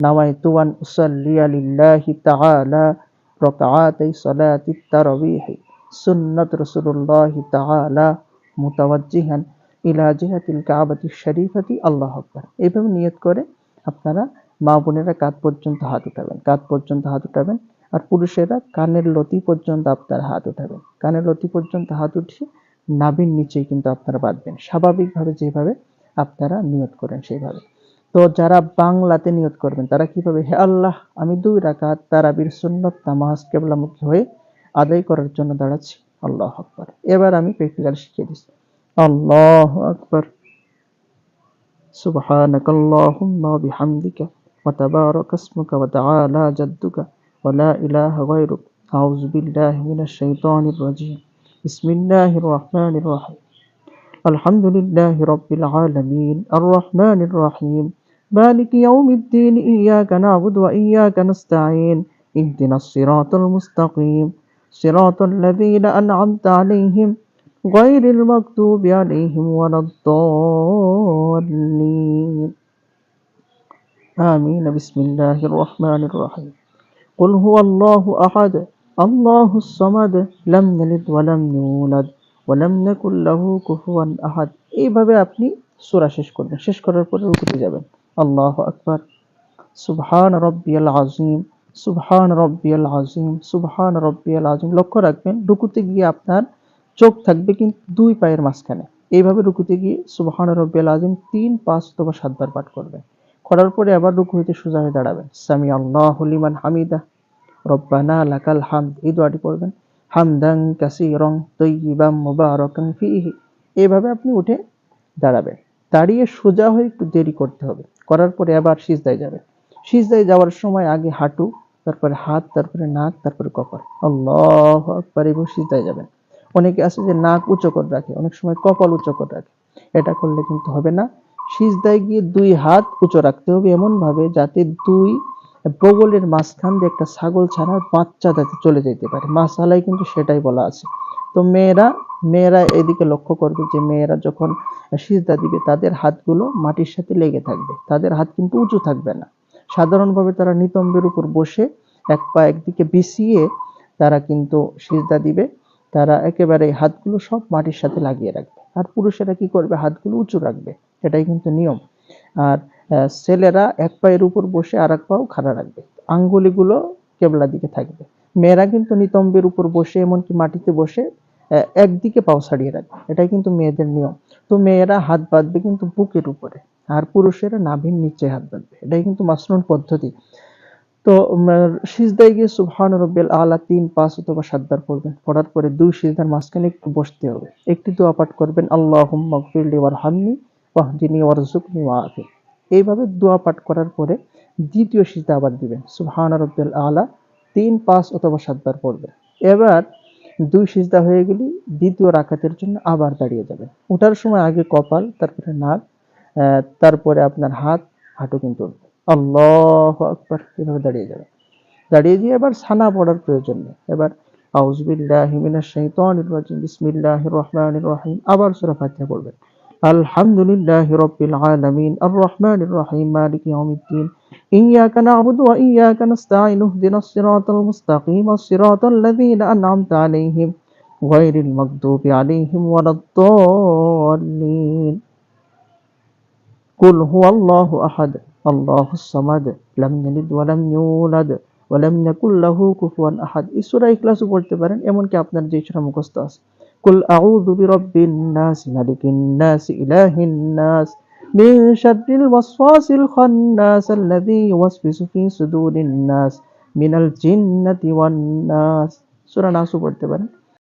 نويت أن أصلي لله تعالى ركعاتي صلاة التراويح سنة رسول الله تعالى متوجها ইলা জিহাতিল কাবাতি শরীফাতি আল্লাহ আকবার এইভাবে নিয়ত করে আপনারা মা বোনেরা কাঁধ পর্যন্ত হাত উঠাবেন কাঁধ পর্যন্ত হাত উঠাবেন আর পুরুষেরা কানের লতি পর্যন্ত আপনার হাত উঠাবেন কানের লতি পর্যন্ত হাত উঠিয়ে নাভির নিচেই কিন্তু আপনারা বাঁধবেন স্বাভাবিকভাবে যেভাবে আপনারা নিয়ত করেন সেইভাবে তো যারা বাংলাতে নিয়ত করবেন তারা কিভাবে হে আল্লাহ আমি দুই রাকাত তারাবির সুন্নত নামাজ কেবলামুখী হয়ে আদায় করার জন্য দাঁড়াচ্ছি আল্লাহ আকবার এবার আমি প্র্যাকটিক্যাল শিখিয়ে দিচ্ছি আল্লাহ আকবার سبحانك اللهم وبحمدك وتبارك اسمك وتعالى جدك ولا إله غيرك أعوذ بالله من الشيطان الرجيم بسم الله الرحمن الرحيم الحمد لله رب العالمين الرحمن الرحيم مالك يوم الدين إياك نعبد وإياك نستعين اهدنا الصراط المستقيم صراط الذين أنعمت عليهم غير المكتوب عليهم ولا الضالين آمين بسم الله الرحمن الرحيم قل هو الله أحد الله الصمد لم يلد ولم يولد ولم يكن له كفوا أحد এইভাবে আপনি সূরা শেষ করবেন শেষ করার পরে রুকুতে যাবেন আল্লাহ আকবার। সুবহান রব্বিয়াল আজিম সুবহান রব্বিয়াল আজিম সুবহান রব্বিয়াল আজিম লক্ষ্য রাখবেন, রুকুতে গিয়ে আপনার চোখ থাকবে কিন্তু দুই পায়ের মাঝখানে। এইভাবে রুকুতে গিয়ে সুবহান রব্বিয়াল আজিম তিন, পাঁচ অথবা সাতবার পাঠ করবেন। করার পরে আবার রুকু হইতে সোজা হয়ে দাঁড়াবেন। সামি আল্লাহ লিমান হামিদা, রব্বানা লাকাল হামদ। এই দোয়াটি পড়বেন হামদাং কাসিরং তৈবাম মুবারাকান ফিহি। এইভাবে আপনি উঠে দাঁড়াবেন। দাঁড়িয়ে সোজা হয়ে একটু দেরি করতে হবে। করার পরে আবার সিজদায় যাবেন সিজদায় যাওয়ার সময় আগে হাঁটু, তারপরে হাত, তারপরে নাক, তারপরে কপাল। আল্লাহ আকবার এবং সিজদায় যাবেন। অনেকে আছে যে নাক উঁচু করে রাখে, অনেক সময় কপাল উঁচু করে রাখে। এটা করলে কিন্তু হবে না। সিজদায় গিয়ে দুই হাত উঁচু রাখতে হবে এমন ভাবে যাতে দুই বগলের মাঝখান দিয়ে একটা ছাগল ছাড়ার বাচ্চা যাতে চলে যেতে পারে। মাসালায় কিন্তু সেটাই বলা আছে। তো মেয়েরা মেয়েরা এদিকে লক্ষ্য করবে যে মেয়েরা যখন সিজদা দিবে, তাদের হাতগুলো মাটির সাথে লেগে থাকবে। তাদের হাত কিন্তু উঁচু থাকবে না। সাধারণভাবে তারা নিতম্বের উপর বসে এক পা একদিকে বিছিয়ে তারা কিন্তু সিজদা দিবে। তারা একেবারে হাতগুলো সব মাটির সাথে লাগিয়ে রাখবে। আর পুরুষেরা কি করবে? হাতগুলো উঁচু রাখবে। এটাই কিন্তু নিয়ম। আর ছেলেরা এক পায়ের উপর বসে আর এক পাও খাড়া রাখবে। আঙ্গুলিগুলো কেবলা দিকে থাকবে। মেয়েরা কিন্তু নিতম্বের উপর বসে এমনকি মাটিতে বসে একদিকে পাও ছাড়িয়ে রাখবে। এটাই কিন্তু মেয়েদের নিয়ম। তো মেয়েরা হাত বাঁধবে কিন্তু বুকের উপরে, আর পুরুষেরা নাভির নিচে হাত বাঁধবে। এটাই কিন্তু মাসনুন পদ্ধতি। তো সিজদায় গিয়ে সুবহান রব্বিল আলা তিন, পাঁচ অথবা সাতবার পড়বেন। পড়ার পরে দুই সিজদার মাঝখানে একটু বসতে হবে। একটি দোয়া পাঠ করবেন, আল্লাহুম্মা গফিরলি ওয়ারহামনি ওয়াহদিনি ওয়ারজুকনি এইভাবে দোয়া পাঠ করার পরে দ্বিতীয় সিজদা আবার দিবেন, সুবহান রব্বিল আলা তিন, পাঁচ অথবা সাতবার পড়বেন। এবার দুই সিজদা হয়ে গেলে দ্বিতীয় রাকাতের জন্য আবার দাঁড়িয়ে যাবে। ওঠার সময় আগে কপাল, তারপরে নাক তারপরে আপনার হাত, হাঁটু কিন্তু আল্লাহ আকবার, এভাবে দাঁড়িয়ে যাবে। দাঁড়িয়ে দিয়ে এবার সানা পড়ার প্রয়োজন নেই। এবার আবার সূরা ফাতিহা পড়বেন। আলহামদুলিল্লাহি রাব্বিল আলামিন আর রহমানির রহিম, মালিক إياك نعبد وإياك نستعين اهدنا الصراط المستقيم الصراط الذين أنعمت عليهم غير المغضوب عليهم ولا الضالين قل هو الله أحد الله الصمد لم يلد ولم يولد ولم يكن له كفوا أحد এই সূরা ইখলাসও পড়তে পারেন এমনকি আপনার যে সূরা মুখস্থ আছে কুল আউযু বিরাব্বিন নাস মালিকিন নাস ইলাহিন নাস من شر الوسواس الخناس الذي يوسوس في صدور الناس من الجنة والناس সূরা নাসও পড়তে পারেন